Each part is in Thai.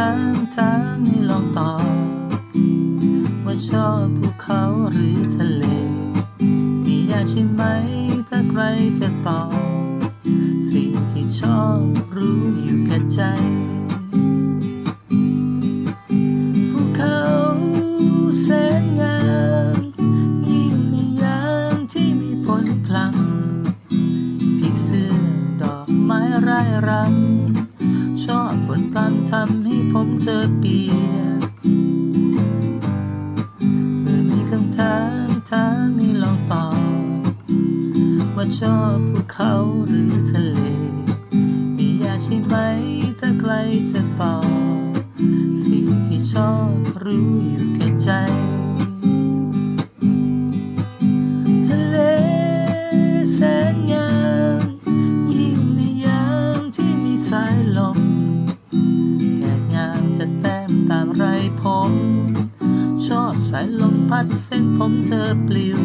ามถามให้ลองตอบ ว่าชอบภูเขาหรือทะเล มีอยากใช่ไหมถ้าใครจะตอบ สิ่งที่ชอบรู้อยู่กับใจภูเขาแสนงามยิ่งในยามที่มีฝนพลังพี่เสื้อดอกไม้ไร้รำ พลันทำให้ผมเธอเปลี่ยนเมื่อมีคำถามถามให้ลองตอบว่าชอบภูเขาหรือทะเลมีอยากใช่ไหมถ้าไกลจะตอบสิ่งที่ชอบรู้อยู่แก่ใจ สายลมพัดเส้นผมเธอปลิว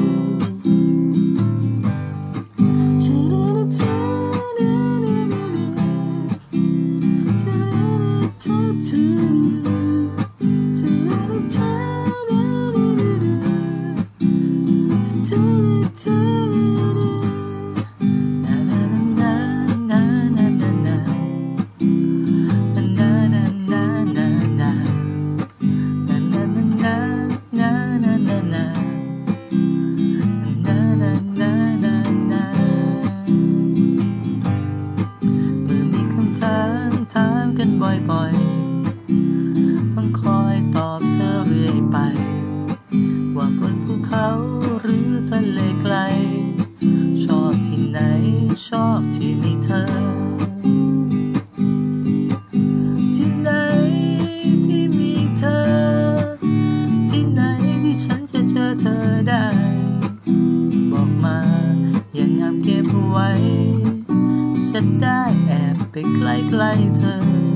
ทะเลไกล ชอบที่ไหน ชอบที่มีเธอ ที่ไหนที่มีเธอ ที่ไหนที่ฉันจะเจอเธอได้ บอกมาอย่างงามเก็บไว้ จะได้แอบไปใกล้ๆเธอ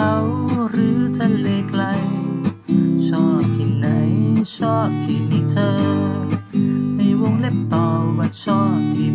เขาหรือทะเลไกล ชอบที่ไหน ชอบที่มีเธอ ในวงเล็บต่อว่าชอบที่